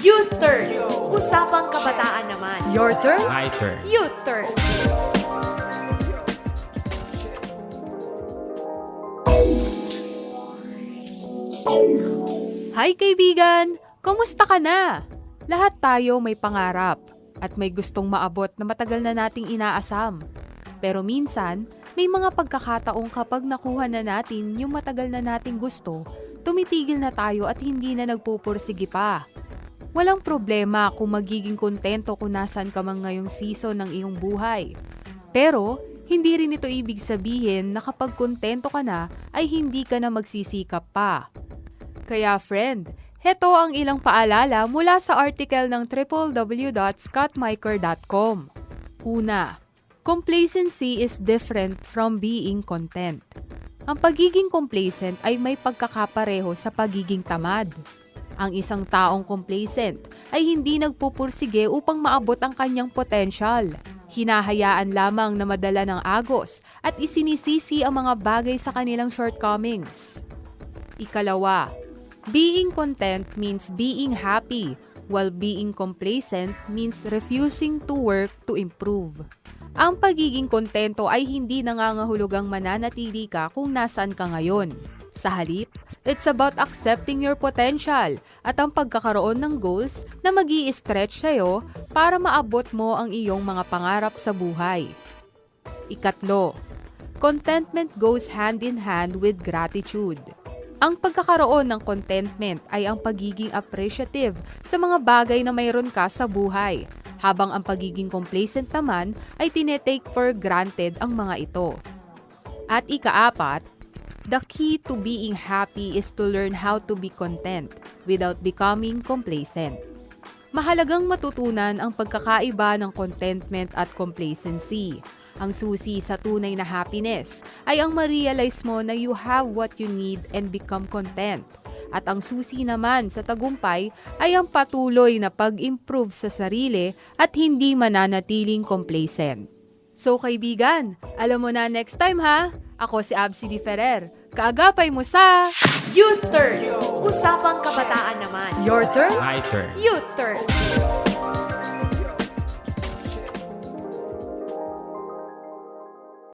Youth Turn. Usapang kabataan naman. Your turn. My turn. Youth Turn. Hi kaibigan! Kumusta ka na? Lahat tayo may pangarap at may gustong maabot na matagal na nating inaasam. Pero minsan, may mga pagkakataong kapag nakuha na natin yung matagal na nating gusto, tumitigil na tayo at hindi na nagpupursige pa. Walang problema kung magiging kontento kung nasan ka man ngayong season ng iyong buhay. Pero, hindi rin ito ibig sabihin na kapag kontento ka na, ay hindi ka na magsisikap pa. Kaya friend, heto ang ilang paalala mula sa article ng www.scottmiker.com. Una, complacency is different from being content. Ang pagiging complacent ay may pagkakapareho sa pagiging tamad. Ang isang taong complacent ay hindi nagpupursige upang maabot ang kanyang potensyal. Hinahayaan lamang na madala ng agos at isinisisi ang mga bagay sa kanilang shortcomings. Ikalawa, being content means being happy, while being complacent means refusing to work to improve. Ang pagiging kontento ay hindi nangangahulugang mananatili ka kung nasaan ka ngayon. Sa halip, it's about accepting your potential at ang pagkakaroon ng goals na mag stretch sa'yo para maabot mo ang iyong mga pangarap sa buhay. Ikatlo, contentment goes hand in hand with gratitude. Ang pagkakaroon ng contentment ay ang pagiging appreciative sa mga bagay na mayroon ka sa buhay, habang ang pagiging complacent naman ay tinetake for granted ang mga ito. At ikaapat, the key to being happy is to learn how to be content without becoming complacent. Mahalagang matutunan ang pagkakaiba ng contentment at complacency. Ang susi sa tunay na happiness ay ang ma-realize mo na you have what you need and become content. At ang susi naman sa tagumpay ay ang patuloy na pag-improve sa sarili at hindi mananatiling complacent. So kaibigan, alam mo na next time ha? Ako si Absi Di Ferrer. Kaagapay mo sa... Youth Turn. Usapang kabataan naman. Your turn. My turn. Youth Turn.